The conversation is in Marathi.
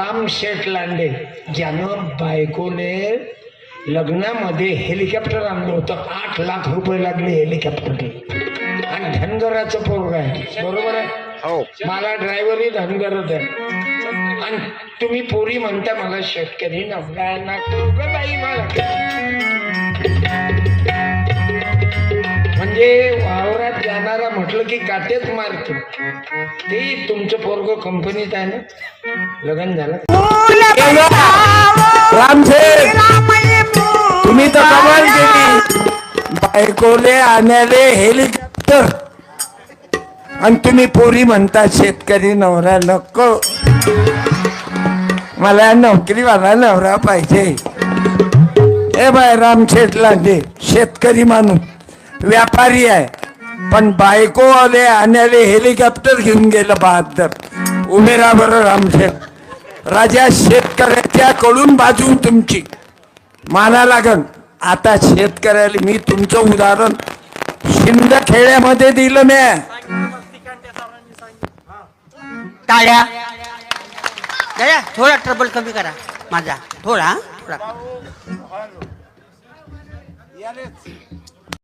राम शेठ लांडे ज्यानं बायकोने लग्नामध्ये हेलिकॉप्टर आणलं होतं. आठ लाख रुपये लागले हेलिकॉप्टरला आणि धनगराचं पोरग आहे. बरोबर आहे? हो. मला ड्रायव्हरही धनगरच आहे. आणि तुम्ही पोरी म्हणता मला शेतकरी नवरा ना बाई मला म्हटलं की काटेच मारतो. ते तुमचं पोरग कंपनीत आहे ना? लग्न झालं. तुम्ही तर कमाल केली. बायकोले आण्याले हेलिकॉप्टर. आणि तुम्ही पोरी म्हणता शेतकरी नवरा नको. मला नोकरीवाला नवरा पाहिजे. ए बाय रामशेठला लांडे शेतकरी माणूस. व्यापारी आहे. पण बायको आले आण्याले हेलिकॉप्टर घेऊन गेलं बहात्तर. उमेरा बरं रामशेठ. राजा शेतकऱ्याच्या कडून बाजून तुमची. माना लागन आता शेतकऱ्याला मी तुमचं उदाहरण शिंदखेड्यामध्ये दिलं मी. टाळ्या. दादा थोडा ट्रबल कमी करा. माझा थोडा? थोडा.